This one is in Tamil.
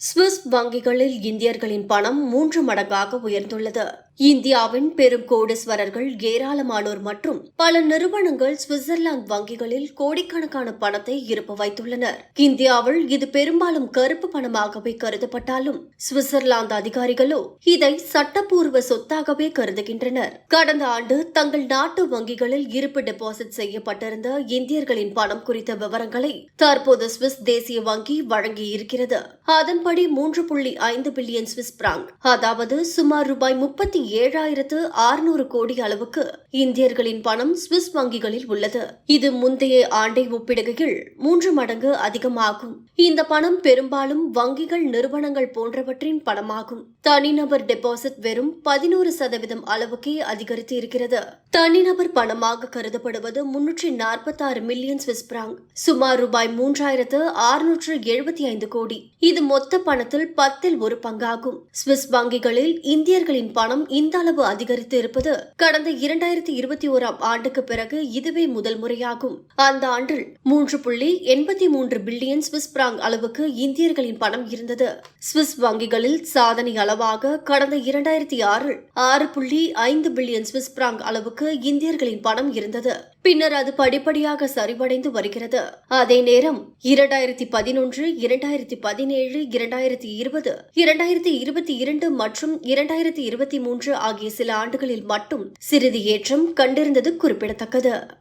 சுவிஸ் வங்கிகளில் இந்தியர்களின் பணம் மூன்று மடங்காக உயர்ந்துள்ளது. இந்தியாவின் பெரும் கோடீஸ்வரர்கள் ஏராளமானோர் மற்றும் பல நிறுவனங்கள் சுவிட்சர்லாந்து வங்கிகளில் கோடிக்கணக்கான பணத்தை இருப்பு வைத்துள்ளனர். இந்தியாவில் இது பெரும்பாலும் கருப்பு பணமாகவே கருதப்பட்டாலும் சுவிட்சர்லாந்து அதிகாரிகளோ இதை சட்டப்பூர்வ சொத்தாகவே கருதுகின்றனர். கடந்த ஆண்டு தங்கள் நாட்டு வங்கிகளில் இருப்பு டெபாசிட் செய்யப்பட்டிருந்த இந்தியர்களின் பணம் குறித்த விவரங்களை தற்போது சுவிஸ் தேசிய வங்கி வழங்கி இருக்கிறது அதன்படி மூன்று புள்ளி ஐந்து பில்லியன் சுவிஸ் பிராங்க் அதாவது சுமார் ரூபாய் முப்பத்தி ஏழாயிரத்து ஆறுநூறு கோடி அளவுக்கு இந்தியர்களின் பணம் சுவிஸ் வங்கிகளில் உள்ளது. இது முந்தைய ஆண்டை ஒப்பிடுகையில் மூன்று மடங்கு அதிகமாகும். இந்த பணம் பெரும்பாலும் வங்கிகள் நிறுவனங்கள் போன்றவற்றின் பணமாகும். தனிநபர் டெபாசிட் வெறும் பதினோரு சதவீதம் அளவுக்கே அதிகரித்து இருக்கிறது தனிநபர் பணமாக கருதப்படுவது முன்னூற்றி நாற்பத்தி ஆறு மில்லியன் சுவிஸ் பிராங்க் சுமார் ரூபாய் மூன்றாயிரத்து ஆறுநூற்று எழுபத்தி ஐந்து கோடி. இது மொத்த பணத்தில் பத்தில் ஒரு பங்காகும். சுவிஸ் வங்கிகளில் இந்தியர்களின் பணம் இந்த அளவு அதிகரித்து இருப்பது கடந்த இரண்டாயிரத்தி இருபத்தி ஓராம் ஆண்டுக்கு பிறகு இதுவே முதல் முறையாகும். அந்த ஆண்டில் மூன்று புள்ளி எண்பத்தி மூன்று பில்லியன் சுவிஸ் பிராங்க் அளவுக்கு இந்தியர்களின் பணம் இருந்தது. சுவிஸ் வங்கிகளில் சாதனை அளவாக கடந்த இரண்டாயிரத்தி ஆறில் ஆறு புள்ளி ஐந்து பில்லியன் சுவிஸ் பிராங்க் அளவுக்கு இந்தியர்களின் பணம் இருந்தது. பின்னர் அது படிப்படியாக சரிவடைந்து வருகிறது. அதே நேரம் இரண்டாயிரத்தி பதினொன்று இரண்டாயிரத்தி பதினேழு இரண்டாயிரத்தி இருபது இரண்டாயிரத்தி இருபத்தி இரண்டு மற்றும் இரண்டாயிரத்தி இருபத்தி மூன்று ஆகிய சில ஆண்டுகளில் மட்டும் சிறிது ஏற்றம் கண்டிருந்தது குறிப்பிடத்தக்கது.